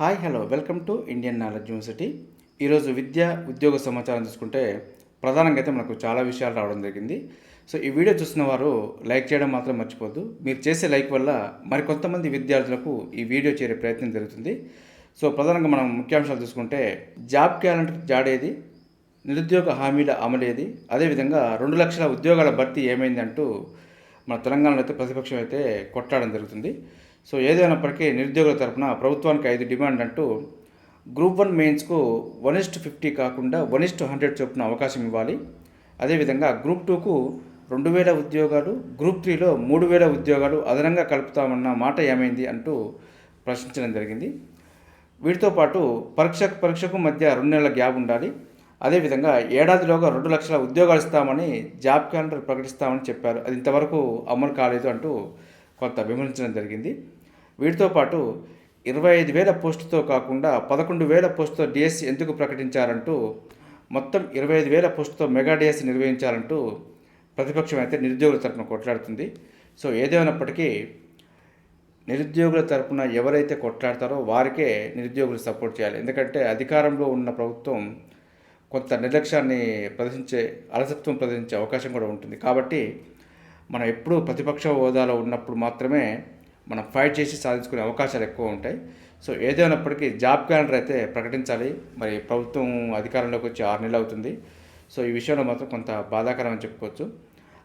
Hi hello welcome to Indian knowledge university ఈరోజు విద్య ఉద్యోగ సమాచారం చూసుకుంటే ప్రధానంగా అయితే మనకు చాలా విషయాలు రావడం జరిగింది. సో ఈ వీడియో చూసిన వారు లైక్ చేయడం మాత్రం మర్చిపోద్దు మీరు చేసే లైక్ వల్ల మరికొంతమంది విద్యార్థులకు ఈ వీడియో చేరే ప్రయత్నం జరుగుతుంది. సో ప్రధానంగా మనం ముఖ్యాంశాలు చూసుకుంటే జాబ్ క్యాలెండర్ జాడేది నిరుద్యోగ హామీల అమలేది అదేవిధంగా రెండు లక్షల ఉద్యోగాల భర్తీ ఏమైంది అంటూ మన తెలంగాణలో అయితే ప్రతిపక్షం అయితే కొట్లాడడం జరుగుతుంది. సో ఏదైనప్పటికీ నిరుద్యోగుల తరపున ప్రభుత్వానికి ఐదు డిమాండ్ అంటూ గ్రూప్ వన్ మెయిన్స్కు వన్ ఇస్ట్ ఫిఫ్టీ కాకుండా వన్ ఇస్ట్ హండ్రెడ్ చొప్పున అవకాశం ఇవ్వాలి. అదేవిధంగా గ్రూప్ టూకు రెండు వేల ఉద్యోగాలు గ్రూప్ త్రీలో మూడు వేల ఉద్యోగాలు అదనంగా కలుపుతామన్న మాట ఏమైంది అంటూ ప్రశ్నించడం జరిగింది. వీటితో పాటు పరీక్షకు పరీక్షకు మధ్య రెండు నెలల గ్యాప్ ఉండాలి. అదేవిధంగా ఏడాదిలోగా రెండు లక్షల ఉద్యోగాలు ఇస్తామని జాబ్ క్యాలెండర్ ప్రకటిస్తామని చెప్పారు. అది ఇంతవరకు అమలు కాలేదు అంటూ కొంత విమర్శించడం జరిగింది. వీటితో పాటు ఇరవై ఐదు వేల పోస్టుతో కాకుండా పదకొండు వేల పోస్టుతో డిఎస్సి ఎందుకు ప్రకటించారంటూ మొత్తం ఇరవై ఐదు వేల పోస్టుతో మెగా డిఎస్సి నిర్వహించాలంటూ ప్రతిపక్షం అయితే నిరుద్యోగుల తరపున కొట్లాడుతుంది. సో ఏదేమైనప్పటికీ నిరుద్యోగుల తరపున ఎవరైతే కొట్లాడతారో వారికే నిరుద్యోగులు సపోర్ట్ చేయాలి. ఎందుకంటే అధికారంలో ఉన్న ప్రభుత్వం కొంత నిర్లక్ష్యాన్ని ప్రదర్శించే అలసత్వం ప్రదర్శించే అవకాశం కూడా ఉంటుంది. కాబట్టి మనం ఎప్పుడూ ప్రతిపక్ష హోదాలో ఉన్నప్పుడు మాత్రమే మనం ఫైట్ చేసి సాధించుకునే అవకాశాలు ఎక్కువ ఉంటాయి. సో ఏదైనప్పటికీ జాబ్ క్యాలెండర్ అయితే ప్రకటించాలి. మరి ప్రభుత్వం అధికారంలోకి వచ్చి ఆరు నెలలు అవుతుంది. సో ఈ విషయంలో మాత్రం కొంత బాధాకరం అని చెప్పుకోవచ్చు.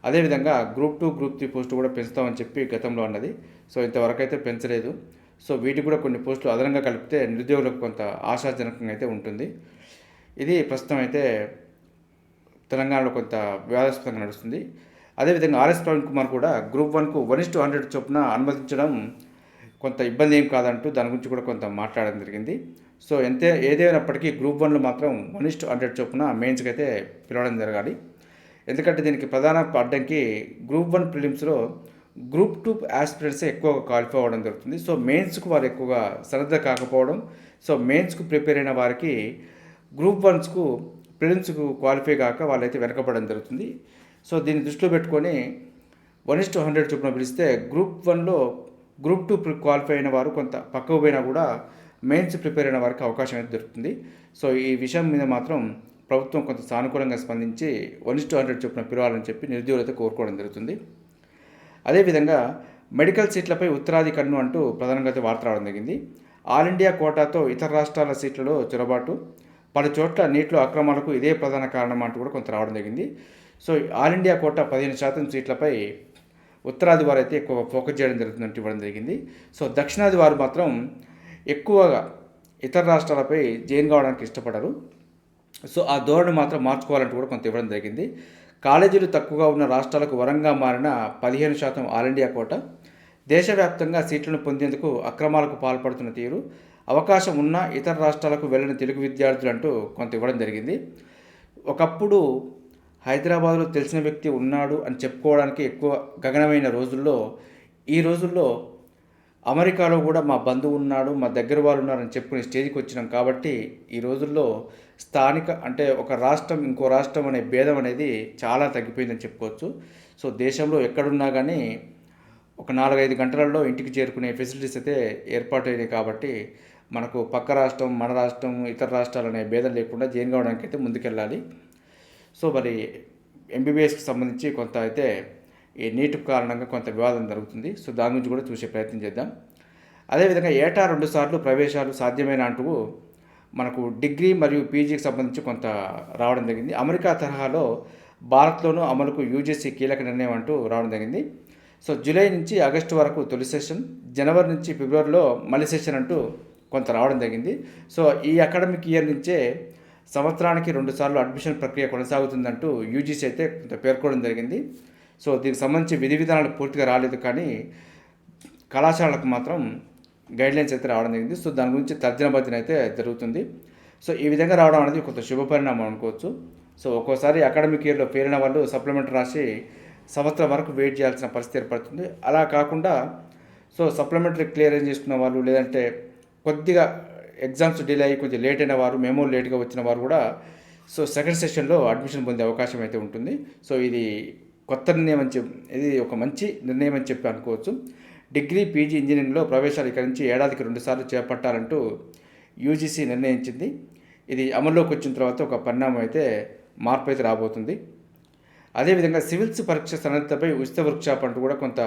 అదేవిధంగా group two group three post కూడా పెంచుతామని చెప్పి గతంలో అన్నది. సో ఇంతవరకు అయితే పెంచలేదు. సో వీటికి కూడా కొన్ని పోస్టులు అదనంగా కలిపితే నిరుద్యోగులకు కొంత ఆశాజనకంగా అయితే ఉంటుంది. ఇది ప్రస్తుతం అయితే తెలంగాణలో కొంత వివాదాస్పదంగా నడుస్తుంది. అదేవిధంగా ఆర్ఎస్ ప్రవీణ్ కుమార్ కూడా గ్రూప్ వన్కు వన్ ఇస్ హండ్రెడ్ చొప్పున అనుమతించడం కొంత ఇబ్బంది ఏం కాదంటూ దాని గురించి కూడా కొంత మాట్లాడడం జరిగింది. సో ఎంత ఏదేమైనప్పటికీ గ్రూప్ వన్లో మాత్రం వన్ ఇస్ హండ్రెడ్ చొప్పున మెయిన్స్కి అయితే పిలవడం జరగాలి. ఎందుకంటే దీనికి ప్రధాన అడ్డంకి గ్రూప్ వన్ ప్రిలిమ్స్లో గ్రూప్ టూ ఆస్పిరెంట్సే ఎక్కువగా క్వాలిఫై అవ్వడం జరుగుతుంది. సో మెయిన్స్కు వారు ఎక్కువగా శ్రద్ధ కాకపోవడం సో మెయిన్స్కు ప్రిపేర్ అయిన వారికి గ్రూప్ వన్స్కు ప్రిలిమ్స్కు క్వాలిఫై కాక వాళ్ళైతే వెనకబడడం జరుగుతుంది. సో దీన్ని దృష్టిలో పెట్టుకొని వన్ ఇస్ టు హండ్రెడ్ చొప్పున పిలిస్తే గ్రూప్ వన్లో గ్రూప్ టూ క్వాలిఫై అయిన వారు కొంత పక్కకు పోయినా కూడా మెయిన్స్ ప్రిపేర్ అయిన వారికి అవకాశం అయితే దొరుకుతుంది. సో ఈ విషయం మీద మాత్రం ప్రభుత్వం కొంత సానుకూలంగా స్పందించి వన్ ఇస్ టూ హండ్రెడ్ చొప్పున పిలవాలని చెప్పి నిరుద్యోగులతో కోరుకోవడం జరుగుతుంది. అదేవిధంగా మెడికల్ సీట్లపై ఉత్తరాది కన్ను అంటూ ప్రధానంగా అయితే వార్త రావడం జరిగింది. ఆల్ ఇండియా కోటాతో ఇతర రాష్ట్రాల సీట్లలో చొరబాటు. పలు చోట్ల నీటిలో అక్రమాలకు ఇదే ప్రధాన కారణం అంటూ కూడా కొంత రావడం జరిగింది. సో ఆల్ ఇండియా కోట పదిహేను శాతం సీట్లపై ఉత్తరాది వారు అయితే ఎక్కువ ఫోకస్ చేయడం జరుగుతుందంటూ ఇవ్వడం జరిగింది. సో దక్షిణాది వారు మాత్రం ఎక్కువగా ఇతర రాష్ట్రాలపై జైన్ కావడానికి ఇష్టపడరు. సో ఆ ధోరణి మాత్రం మార్చుకోవాలంటూ కూడా కొంత ఇవ్వడం జరిగింది. కాలేజీలు తక్కువగా ఉన్న రాష్ట్రాలకు వరంగా మారిన పదిహేను శాతం ఆల్ ఇండియా కోట దేశవ్యాప్తంగా సీట్లను పొందేందుకు అక్రమాలకు పాల్పడుతున్న తీరు అవకాశం ఉన్న ఇతర రాష్ట్రాలకు వెళ్ళిన తెలుగు విద్యార్థులు అంటూ కొంత ఇవ్వడం జరిగింది. ఒకప్పుడు హైదరాబాద్లో తెలిసిన వ్యక్తి ఉన్నాడు అని చెప్పుకోవడానికి ఎక్కువ గగనమైన రోజుల్లో ఈ రోజుల్లో అమెరికాలో కూడా మా బంధువు ఉన్నాడు మా దగ్గర వాళ్ళు ఉన్నారని చెప్పుకునే స్టేజ్కి వచ్చినాం కాబట్టి ఈ రోజుల్లో స్థానిక అంటే ఒక రాష్ట్రం ఇంకో రాష్ట్రం అనే భేదం అనేది చాలా తగ్గిపోయిందని చెప్పుకోవచ్చు. సో దేశంలో ఎక్కడున్నా కానీ ఒక నాలుగైదు గంటలలో ఇంటికి చేరుకునే ఫెసిలిటీస్ అయితే ఏర్పాటైనాయి కాబట్టి మనకు పక్క రాష్ట్రం మన రాష్ట్రం ఇతర రాష్ట్రాలు అనే భేదం లేకుండా జైన్ కావడానికి అయితే ముందుకెళ్ళాలి. సో మరి ఎంబీబీఎస్కి సంబంధించి కొంత అయితే ఈ నీటి కారణంగా కొంత వివాదం జరుగుతుంది. సో దాని గురించి కూడా చూసే ప్రయత్నం చేద్దాం. అదేవిధంగా ఏటా రెండు సార్లు ప్రవేశాలు సాధ్యమైన అంటూ మనకు డిగ్రీ మరియు పీజీకి సంబంధించి కొంత రావడం జరిగింది. అమెరికా తరహాలో భారత్లోనూ అమలుకు యూజీసీ కీలక నిర్ణయం అంటూ రావడం జరిగింది. సో జూలై నుంచి ఆగస్టు వరకు తొలి సెషన్ జనవరి నుంచి ఫిబ్రవరిలో మళ్ళీ సెషన్ అంటూ కొంత రావడం జరిగింది. సో ఈ అకాడమిక్ ఇయర్ నుంచే సంవత్సరానికి రెండుసార్లు అడ్మిషన్ ప్రక్రియ కొనసాగుతుందంటూ యూజీసీ అయితే కొంత పేర్కోవడం జరిగింది. సో దీనికి సంబంధించి విధి విధానాలు పూర్తిగా రాలేదు కానీ కళాశాలకు మాత్రం గైడ్లైన్స్ అయితే రావడం జరిగింది. సో దాని గురించి తర్జన భర్జన అయితే జరుగుతుంది. సో ఈ విధంగా రావడం అనేది కొంత శుభ పరిణామం అనుకోవచ్చు. సో ఒక్కోసారి అకాడమిక్ ఇయర్లో పేరిన వాళ్ళు సప్లిమెంట్ రాసి సంవత్సరం వరకు వెయిట్ చేయాల్సిన పరిస్థితి ఏర్పడుతుంది. అలా కాకుండా సో సప్లిమెంటరీ క్లియరెన్స్ చేసుకున్న వాళ్ళు లేదంటే కొద్దిగా ఎగ్జామ్స్ డిలే అయ్యి కొంచెం లేట్ అయిన వారు మేము లేట్గా వచ్చిన వారు కూడా సో సెకండ్ సెషన్లో అడ్మిషన్ పొందే అవకాశం అయితే ఉంటుంది. సో ఇది కొత్త నిర్ణయం అని చెప్పి ఇది ఒక మంచి నిర్ణయం అని చెప్పి అనుకోవచ్చు. డిగ్రీ పీజీ ఇంజనీరింగ్లో ప్రవేశాలు ఇక్కడి నుంచి ఏడాదికి రెండుసార్లు చేపట్టాలంటూ యూజీసీ నిర్ణయించింది. ఇది అమల్లోకి వచ్చిన తర్వాత ఒక పరిణామం అయితే మార్పు అయితే రాబోతుంది. అదేవిధంగా సివిల్స్ పరీక్ష సన్నద్ధతపై ఉచిత వర్క్షాప్ అంటూ కూడా కొంత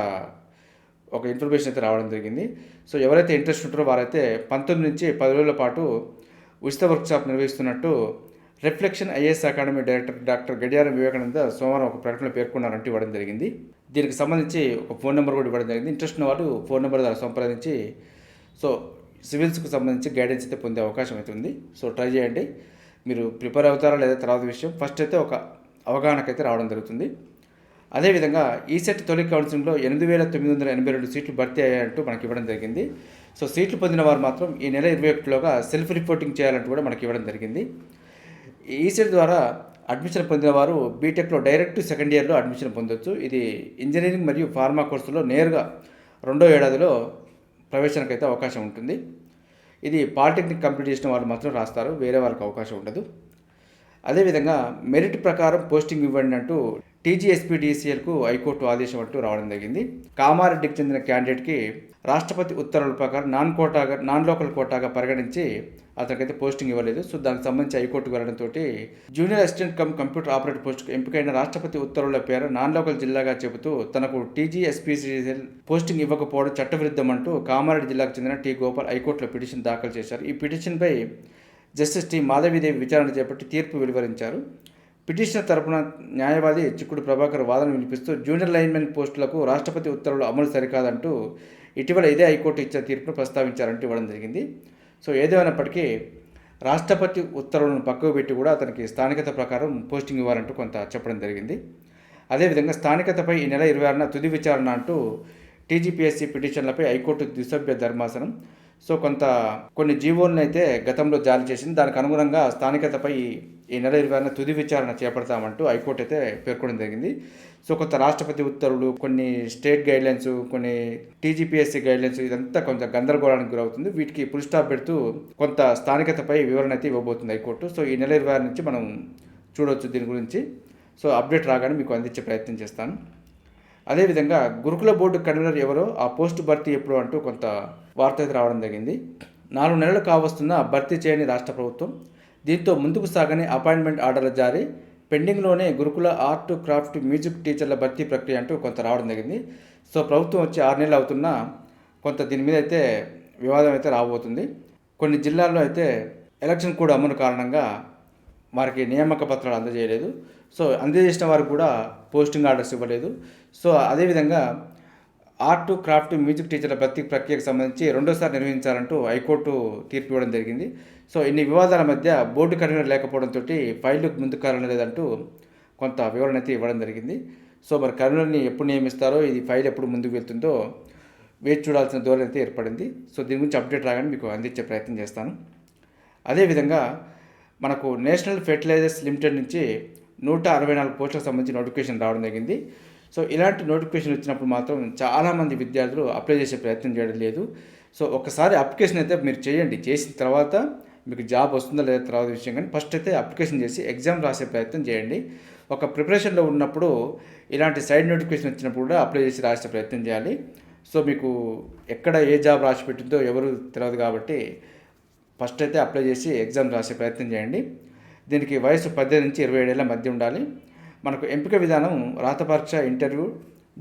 ఒక ఇన్ఫర్మేషన్ అయితే రావడం జరిగింది. సో ఎవరైతే ఇంట్రెస్ట్ ఉంటారో వారైతే పంతొమ్మిది నుంచి పది రోజుల పాటు ఉచిత workshop నిర్వహిస్తున్నట్టు reflection IAS academy director doctor Gadiyaram Vivekananda సోమవారం ఒక ప్రకటన పేర్కొన్నారంటూ ఇవ్వడం జరిగింది. దీనికి సంబంధించి ఒక ఫోన్ నెంబర్ కూడా ఇవ్వడం జరిగింది. ఇంట్రెస్ట్ ఉన్న వాళ్ళు ఫోన్ నెంబర్ ద్వారా సంప్రదించి సో సివిల్స్కు సంబంధించి గైడెన్స్ అయితే పొందే అవకాశం అయితే ఉంది. సో ట్రై చేయండి. మీరు ప్రిపేర్ అవుతారా లేదా తర్వాత విషయం ఫస్ట్ అయితే ఒక అవగాహనకైతే రావడం జరుగుతుంది. అదేవిధంగా ఈ సెట్ తొలి కౌన్సిలింగ్లో ఎనిమిది వేల తొమ్మిది వందల ఎనభై రెండు సీట్లు భర్తీ అయ్యాయంటూ మనకి ఇవ్వడం జరిగింది. సో సీట్లు పొందిన వారు మాత్రం ఈ నెల ఇరవై ఒకటిలోగా సెల్ఫ్ రిపోర్టింగ్ చేయాలంటూ కూడా మనకి ఇవ్వడం జరిగింది. ఈ సెట్ ద్వారా అడ్మిషన్ పొందిన వారు బీటెక్లో డైరెక్ట్ సెకండ్ ఇయర్లో అడ్మిషన్ పొందొచ్చు. ఇది ఇంజనీరింగ్ మరియు ఫార్మా కోర్సులో నేరుగా రెండో ఏడాదిలో ప్రవేశానికి అయితే అవకాశం ఉంటుంది. ఇది పాలిటెక్నిక్ కంప్లీట్ చేసిన వాళ్ళు మాత్రం రాస్తారు. వేరే వాళ్ళకి అవకాశం ఉండదు. అదేవిధంగా మెరిట్ ప్రకారం పోస్టింగ్ ఇవ్వండి అంటూ టీజీఎస్పీడీసీఎల్కు హైకోర్టు ఆదేశం అంటూ రావడం జరిగింది. కామారెడ్డికి చెందిన క్యాండిడేట్కి రాష్ట్రపతి ఉత్తర్వుల ప్రకారం నాన్ కోటాగా నాన్ లోకల్ కోటాగా పరిగణించి అతనికైతే పోస్టింగ్ ఇవ్వలేదు. సో దానికి సంబంధించి హైకోర్టుకు వెళ్ళడంతో junior assistant cum computer operator పోస్టుకు ఎంపికైన రాష్ట్రపతి ఉత్తర్వుల పేరు నాన్ లోకల్ జిల్లాగా చెబుతూ తనకు టీజీఎస్పీసీఎల్ పోస్టింగ్ ఇవ్వకపోవడం చట్టవిరుద్ధం అంటూ కామారెడ్డి జిల్లాకు చెందిన టీ గోపాల్ హైకోర్టులో పిటిషన్ దాఖలు చేశారు. ఈ పిటిషన్పై జస్టిస్ టి మాధవీదేవి విచారణ చేపట్టి తీర్పు వెలువరించారు. పిటిషనర్ తరపున న్యాయవాది చిక్కుడు ప్రభాకర్ వాదన వినిపిస్తూ జూనియర్ లైన్మెన్ పోస్టులకు రాష్ట్రపతి ఉత్తర్వులు అమలు సరికాదంటూ ఇటీవల ఇదే హైకోర్టు ఇచ్చిన తీర్పును ప్రస్తావించారంటూ ఇవ్వడం జరిగింది. సో ఏదేమైనప్పటికీ రాష్ట్రపతి ఉత్తర్వులను పక్కకు పెట్టి కూడా అతనికి స్థానికత ప్రకారం పోస్టింగ్ ఇవ్వాలంటూ కొంత చెప్పడం జరిగింది. అదేవిధంగా స్థానికతపై ఈ నెల ఇరవై ఆరున తుది విచారణ అంటూ టీజీపీఎస్సీ పిటిషన్లపై హైకోర్టు ద్విసభ్య ధర్మాసనం. సో కొంత కొన్ని జీవోలను అయితే గతంలో జారీ చేసింది. దానికి అనుగుణంగా స్థానికతపై ఈ నెల ఇరవై ఆరున తుది విచారణ చేపడతామంటూ హైకోర్టు అయితే పేర్కొనడం జరిగింది. సో కొంత రాష్ట్రపతి ఉత్తర్వులు కొన్ని స్టేట్ గైడ్లైన్స్ కొన్ని టీజీపీఎస్సీ గైడ్లైన్స్ ఇదంతా కొంత గందరగోళానికి గురవుతుంది. వీటికి ఫుల్ స్టాప్ పెడుతూ కొంత స్థానికతపై వివరణ అయితే ఇవ్వబోతుంది హైకోర్టు. సో ఈ నెల ఇరవై ఆరు నుంచి మనం చూడవచ్చు దీని గురించి. సో అప్డేట్ రాగానే మీకు అందించే ప్రయత్నం చేస్తాను. అదేవిధంగా గురుకుల బోర్డు కన్వీనర్ ఎవరో ఆ పోస్ట్ భర్తీ ఎప్పుడు అంటూ కొంత వార్త అయితే రావడం జరిగింది. నాలుగు నెలలు కావస్తున్న భర్తీ చేయని రాష్ట్ర ప్రభుత్వం దీంతో ముందుకు సాగని అపాయింట్మెంట్ ఆర్డర్ల జారీ. పెండింగ్లోనే గురుకుల ఆర్ట్ క్రాఫ్ట్ మ్యూజిక్ టీచర్ల భర్తీ ప్రక్రియ అంటూ కొంత రావడం జరిగింది. సో ప్రభుత్వం వచ్చి ఆరు నెలలు అవుతున్నా కొంత దీని మీద అయితే వివాదం అయితే రాబోతుంది. కొన్ని జిల్లాల్లో అయితే ఎలక్షన్ కూడా అమలు కారణంగా వారికి నియామక పత్రాలు అందజేయలేదు. సో అందజేసిన వారికి కూడా పోస్టింగ్ ఆర్డర్స్ ఇవ్వలేదు. సో అదేవిధంగా ఆర్ట్ క్రాఫ్ట్ మ్యూజిక్ టీచర్ల భర్తీ ప్రక్రియకు సంబంధించి రెండోసారి నిర్వహించాలంటూ హైకోర్టు తీర్పు ఇవ్వడం జరిగింది. సో ఇన్ని వివాదాల మధ్య బోర్డు కన్వీనర్ లేకపోవడంతో ఫైల్ ముందుకు కారణం లేదంటూ కొంత వివరణ అయితే ఇవ్వడం జరిగింది. సో మరి కన్వీనర్ని ఎప్పుడు నియమిస్తారో ఇది ఫైల్ ఎప్పుడు ముందుకు వెళ్తుందో వేచి చూడాల్సిన ధోరణి అయితే ఏర్పడింది. సో దీని గురించి అప్డేట్ రాగానే మీకు అందించే ప్రయత్నం చేస్తాను. అదేవిధంగా మనకు నేషనల్ ఫెర్టిలైజర్స్ లిమిటెడ్ నుంచి నూట అరవై నాలుగు పోస్టులకు సంబంధించి నోటిఫికేషన్ రావడం జరిగింది. సో ఇలాంటి నోటిఫికేషన్ వచ్చినప్పుడు మాత్రం చాలామంది విద్యార్థులు అప్లై చేసే ప్రయత్నం చేయడం లేదు. సో ఒకసారి అప్లికేషన్ అయితే మీరు చేయండి. చేసిన తర్వాత మీకు జాబ్ వస్తుందా లేదా తర్వాత విషయం కానీ ఫస్ట్ అయితే అప్లికేషన్ చేసి ఎగ్జామ్ రాసే ప్రయత్నం చేయండి. ఒక ప్రిపరేషన్లో ఉన్నప్పుడు ఇలాంటి సైడ్ నోటిఫికేషన్ వచ్చినప్పుడు కూడా అప్లై చేసి రాసే ప్రయత్నం చేయాలి. సో మీకు ఎక్కడ ఏ జాబ్ రాసి పెట్టిందో ఎవరు తెలియదు కాబట్టి ఫస్ట్ అయితే అప్లై చేసి ఎగ్జామ్ రాసే ప్రయత్నం చేయండి. దీనికి వయసు పద్దెనిమిది నుంచి ఇరవై ఏళ్ళ మధ్య ఉండాలి. మనకు ఎంపిక విధానం రాత పరీక్ష interview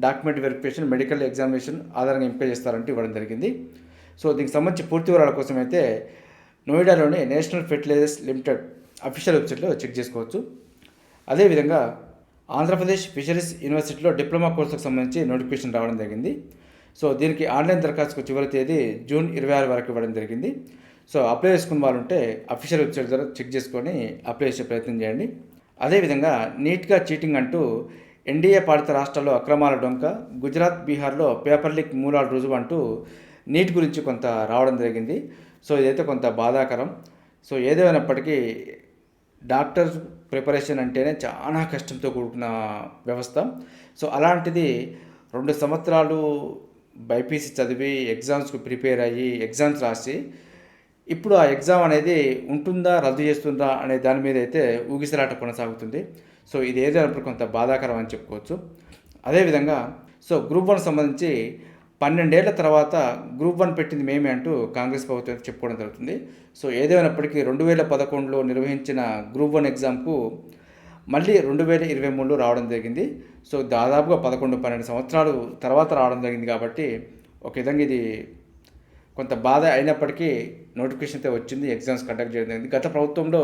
document verification medical examination ఆధారంగా ఎంపిక చేస్తారంటూ ఇవ్వడం జరిగింది. సో దీనికి సంబంధించి పూర్తి వివరాల కోసం అయితే నోయిడాలోని నేషనల్ ఫెర్టిలైజర్స్ లిమిటెడ్ అఫీషియల్ వెబ్సైట్లో చెక్ చేసుకోవచ్చు. అదేవిధంగా ఆంధ్రప్రదేశ్ ఫిషరీస్ యూనివర్సిటీలో డిప్లొమా కోర్సుకు సంబంధించి నోటిఫికేషన్ రావడం జరిగింది. సో దీనికి ఆన్లైన్ దరఖాస్తుకు చివరి తేదీ జూన్ ఇరవై ఆరు వరకు ఇవ్వడం జరిగింది. సో అప్లై చేసుకున్న వాళ్ళు ఉంటే అఫీషియల్ వెబ్సైట్ ద్వారా చెక్ చేసుకొని అప్లై చేసే ప్రయత్నం చేయండి. అదేవిధంగా నీట్గా చీటింగ్ అంటూ ఎన్డీఏ పాలిత రాష్ట్రాల్లో అక్రమాల డొంక గుజరాత్ బీహార్లో పేపర్ లీక్ మూలాలు రుజువు అంటూ నీట్ గురించి కొంత రావడం జరిగింది. సో ఇదైతే కొంత బాధాకరం. సో ఏదేమైనప్పటికీ డాక్టర్ ప్రిపరేషన్ అంటేనే చాలా కష్టంతో కూడుకున్న వ్యవస్థ. సో అలాంటిది రెండు సంవత్సరాలు బైపీసీ చదివి ఎగ్జామ్స్కి ప్రిపేర్ అయ్యి ఎగ్జామ్స్ రాసి ఇప్పుడు ఆ ఎగ్జామ్ అనేది ఉంటుందా రద్దు చేస్తుందా అనే దాని మీద అయితే ఊగిసలాట కొనసాగుతుంది. సో ఇది ఏదైనప్పుడు కొంత బాధాకరం అని చెప్పుకోవచ్చు. అదేవిధంగా సో గ్రూప్ వన్ సంబంధించి పన్నెండేళ్ళ తర్వాత గ్రూప్ వన్ పెట్టింది మేమే అంటూ కాంగ్రెస్ ప్రభుత్వం చెప్పుకోవడం జరుగుతుంది. సో ఏదేమైనప్పటికీ రెండు వేల పదకొండులో నిర్వహించిన గ్రూప్ వన్ ఎగ్జామ్కు మళ్ళీ రెండు వేల ఇరవై మూడులో రావడం జరిగింది. సో దాదాపుగా పదకొండు పన్నెండు సంవత్సరాలు తర్వాత రావడం జరిగింది కాబట్టి ఒక విధంగా ఇది కొంత బాధ అయినప్పటికీ నోటిఫికేషన్ అయితే వచ్చింది ఎగ్జామ్స్ కండక్ట్ చేయడం జరిగింది. గత ప్రభుత్వంలో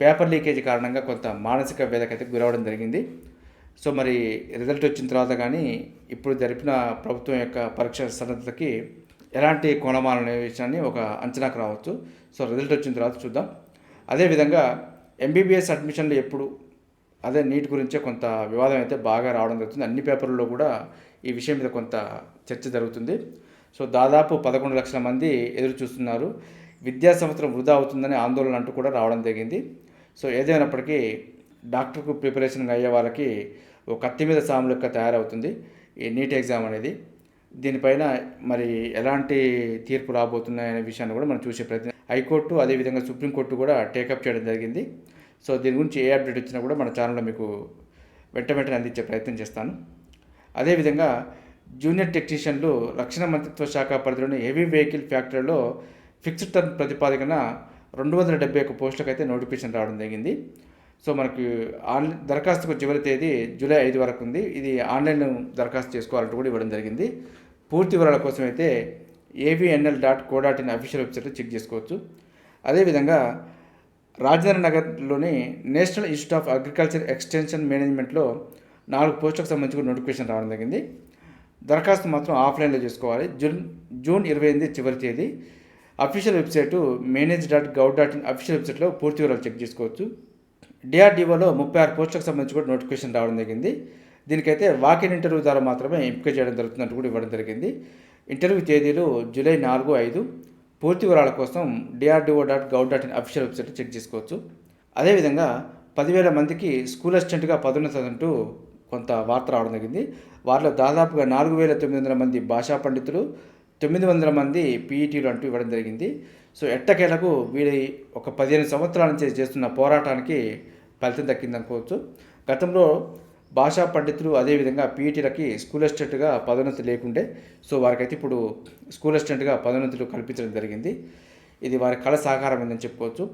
పేపర్ లీకేజ్ కారణంగా కొంత మానసిక వేదక అయితే గురవడం జరిగింది. సో మరి రిజల్ట్ వచ్చిన తర్వాత కానీ ఇప్పుడు జరిపిన ప్రభుత్వం యొక్క పరీక్ష సన్నద్ధతకి ఎలాంటి కోణమాలు అనే విషయాన్ని ఒక అంచనాకు రావచ్చు. సో రిజల్ట్ వచ్చిన తర్వాత చూద్దాం. అదేవిధంగా ఎంబీబీఎస్ అడ్మిషన్లు ఎప్పుడు అదే నీట్ గురించే కొంత వివాదం అయితే బాగా రావడం జరుగుతుంది. అన్ని పేపర్లలో కూడా ఈ విషయం మీద కొంత చర్చ జరుగుతుంది. సో దాదాపు పదకొండు లక్షల మంది ఎదురు చూస్తున్నారు. విద్యా సంవత్సరం వృధా అవుతుందని ఆందోళన అంటూ కూడా రావడం జరిగింది. సో ఏదైనప్పటికీ డాక్టర్కు ప్రిపరేషన్ అయ్యే వాళ్ళకి ఒక కత్తి మీద సాము లెక్క తయారవుతుంది ఈ నీట్ ఎగ్జామ్ అనేది. దీనిపైన మరి ఎలాంటి తీర్పు రాబోతున్నాయనే విషయాన్ని కూడా మనం చూసే ప్రయత్నం. హైకోర్టు అదేవిధంగా సుప్రీంకోర్టు కూడా టేకప్ చేయడం జరిగింది. సో దీని గురించి ఏ అప్డేట్ వచ్చినా కూడా మన ఛానల్లో మీకు వెంట వెంటనే అందించే ప్రయత్నం చేస్తాను. అదేవిధంగా జూనియర్ టెక్నీషియన్లు రక్షణ మంత్రిత్వ శాఖ పరిధిలోని హెవీ వెహికల్ ఫ్యాక్టరీలో ఫిక్స్డ్ టర్మ్ ప్రతిపాదికన రెండు వందల డెబ్బై ఒక్క పోస్టులకు అయితే నోటిఫికేషన్ రావడం జరిగింది. సో మనకి ఆన్లైన్ దరఖాస్తుకు చివరి తేదీ జూలై ఐదు వరకు ఉంది. ఇది ఆన్లైన్ దరఖాస్తు చేసుకోవాలంటూ కూడా ఇవ్వడం జరిగింది. పూర్తి వివరాల కోసం అయితే AVNL dot co dot in official వెబ్సైట్లో చెక్ చేసుకోవచ్చు. అదేవిధంగా రాజేంద్ర నగర్లోని national institute of agriculture extension మేనేజ్మెంట్లో నాలుగు పోస్టులకు సంబంధించి నోటిఫికేషన్ రావడం జరిగింది. దరఖాస్తు మాత్రం ఆఫ్లైన్లో చేసుకోవాలి. జూన్ జూన్ ఇరవై ఎనిమిది చివరి తేదీ. Official website manage dot gov dot in official వెబ్సైట్లో పూర్తి వివరాలు చెక్ చేసుకోవచ్చు. డిఆర్డీఓలో ముప్పై ఆరు పోస్టులకు సంబంధించి కూడా నోటిఫికేషన్ రావడం జరిగింది. దీనికైతే వాకిన్ ఇంటర్వ్యూ ద్వారా మాత్రమే ఎంపిక చేయడం జరుగుతున్నట్టు కూడా ఇవ్వడం జరిగింది. ఇంటర్వ్యూ తేదీలు జూలై నాలుగు ఐదు. పూర్తి వివరాల కోసం DRDO dot gov dot in official website check చేసుకోవచ్చు. అదేవిధంగా పదివేల మందికి స్కూల్ అసిస్టెంట్గా పదోన్నతి అంటూ కొంత వార్త రావడం జరిగింది. వారిలో దాదాపుగా నాలుగు వేల తొమ్మిది వందల మంది భాషా పండితులు తొమ్మిది వందల మంది పీఈటీలు అంటూ ఇవ్వడం జరిగింది. సో ఎట్టకేలకు వీరి ఒక పదిహేను సంవత్సరాల నుంచి చేస్తున్న పోరాటానికి ఫలితం దక్కిందనుకోవచ్చు గతంలో భాషా పండితులు అదేవిధంగా పీఈటీలకి స్కూల్ అసిస్టెంట్గా పదోన్నతి లేకుండే సో వారికైతే ఇప్పుడు స్కూల్ అసిస్టెంట్గా పదోన్నతులు కల్పించడం జరిగింది. ఇది వారి కళ సాకారమైందని చెప్పుకోవచ్చు.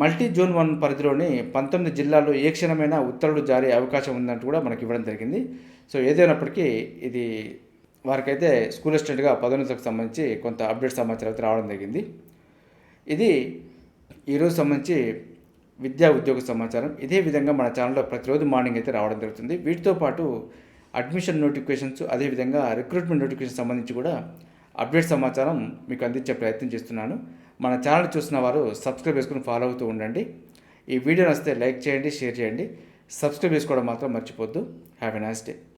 మల్టీ జోన్ వన్ పరిధిలోని పంతొమ్మిది జిల్లాల్లో ఏ క్షణమైనా ఉత్తర్వులు జారీ అవకాశం ఉందంటూ కూడా మనకి ఇవ్వడం జరిగింది. సో ఏదైనప్పటికీ ఇది వారికైతే స్కూల్ అసిస్టెంట్గా పదోన్నతులకు సంబంధించి కొంత అప్డేట్ సమాచారం అయితే రావడం జరిగింది. ఇది ఈరోజు సంబంధించి విద్యా ఉద్యోగ సమాచారం. ఇదే విధంగా మన ఛానల్లో ప్రతిరోజు మార్నింగ్ అయితే రావడం జరుగుతుంది. వీటితో పాటు అడ్మిషన్ నోటిఫికేషన్స్ అదేవిధంగా రిక్రూట్మెంట్ నోటిఫికేషన్ సంబంధించి కూడా అప్డేట్ సమాచారం మీకు అందించే ప్రయత్నం చేస్తున్నాను. మన ఛానల్ చూసిన వారు సబ్స్క్రైబ్ చేసుకుని ఫాలో అవుతూ ఉండండి. ఈ వీడియో నచ్చితే లైక్ చేయండి షేర్ చేయండి. సబ్స్క్రైబ్ చేసుకోవడం మాత్రం మర్చిపోద్దు. Have a nice day